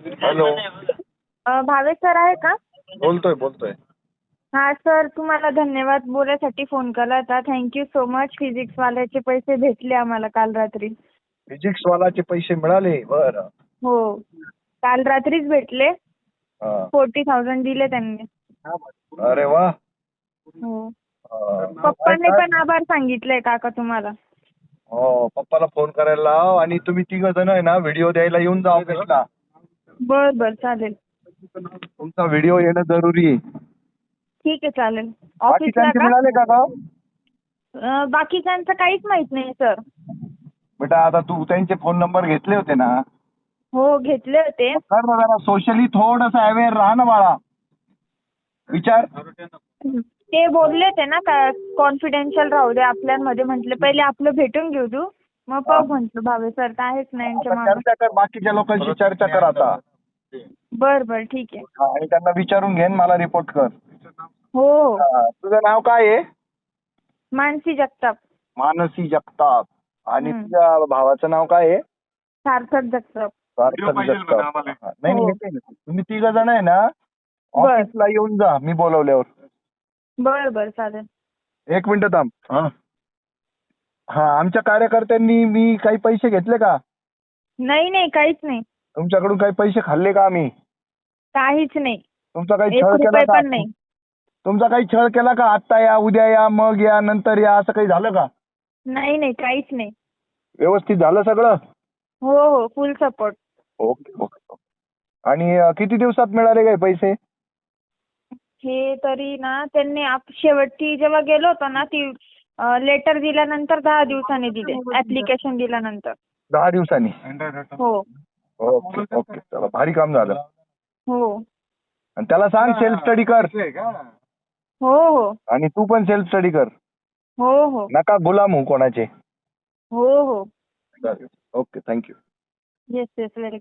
अ, Bhavesh sir आहे का? बोलतोय बोलतोय. हा सर तुम्हाला धन्यवाद. बोलायसाठी फोन केला होता. थँक्यू सो मच फिजिक्सवाल्याचे पैसे भेटले आम्हाला काल रात्री. फिजिक्स वालाचे पैसे मिळाले? बर. हो. काल रात्रीच भेटले. फोर्टी थाउजंड दिले त्यांनी. अरे वा. हो. पप्पांनी पण आभार सांगितलंय काका तुम्हाला. हो पप्पाला फोन करायला लाव आणि तुम्ही तिघ जण आहे ना व्हिडिओ द्यायला येऊन जा ऑफिसला बर बर चालेल. तुमचा व्हिडिओ येणं जरुरी आहे. ठीक आहे चालेल. ऑफिसला बाकीच्यांचे का? मिळाले का गाव? अ, बाकीच्यांचं काहीच माहीत नाही सर बेटा आता तू त्यांचे फोन नंबर घेतले होते ना? हो घेतले होते. कर ना जरा सोशली थोडस अवेअर राहा ना बाळा. विचार. ते बोलले होते ना का कॉन्फिडेन्शियल राहू दे आपल्यामध्ये म्हटलं पहिले आपलं भेटून घेऊ तू. मग पाहू म्हटलं भावे सर तर आहेच ना यांच्या आता मागं. चर्चा कर बाकीच्या लोकांशी चर्चा कर आता. बर बर ठीक आहे. हा, आणि त्यांना विचारून घे आणि मला रिपोर्ट कर. हो हो. हा, तुझं नाव काय आहे? मानसी जगताप. मानसी जगताप. आणि हम्म. तुझ्या भावाचं नाव काय आहे? सार्थक जगताप. सार्थक जगताप. हा, नाही नाही, हो. ना. तुम्ही तिघ जण आहे ना बर. ऑफिसला येऊन जा मी बोलवल्यावर. बर बर चालेल. एक मिनिट थांब. हा. हा आमच्या कार्यकर्त्यांनी मी काही पैसे घेतले का? नाही नाही काहीच नाही. तुमच्याकडून काही पैसे खाल्ले का आम्ही? काहीच नाही. तुमचा काही एक छळ केला रुपये का पण नाही. तुमचा काही छळ केला का आत्ता या उद्या या मग या नंतर या असं काही झालं का? नाही नाही काहीच नाही. व्यवस्थित झालं सगळं? हो हो फुल सपोर्ट ओके ओके आणि अं, किती दिवसात मिळाले काय पैसे? हे तरी ना त्यांनी आप- शेवटची जेव्हा गेलो होतो ना ती लेटर दिल्यानंतर दहा दिवसांनी दिले ऍप्लिकेशन दिल्यानंतर. दहा दिवसांनी? हो. Okay okay. चला भारी काम झालं. हो. आणि त्याला सांग सेल्फ स्टडी कर. हो हो. आणि तू पण सेल्फ स्टडी कर. हो हो. नका गुलाम हो कोणाचे. हो हो. Okay thank you yes yes very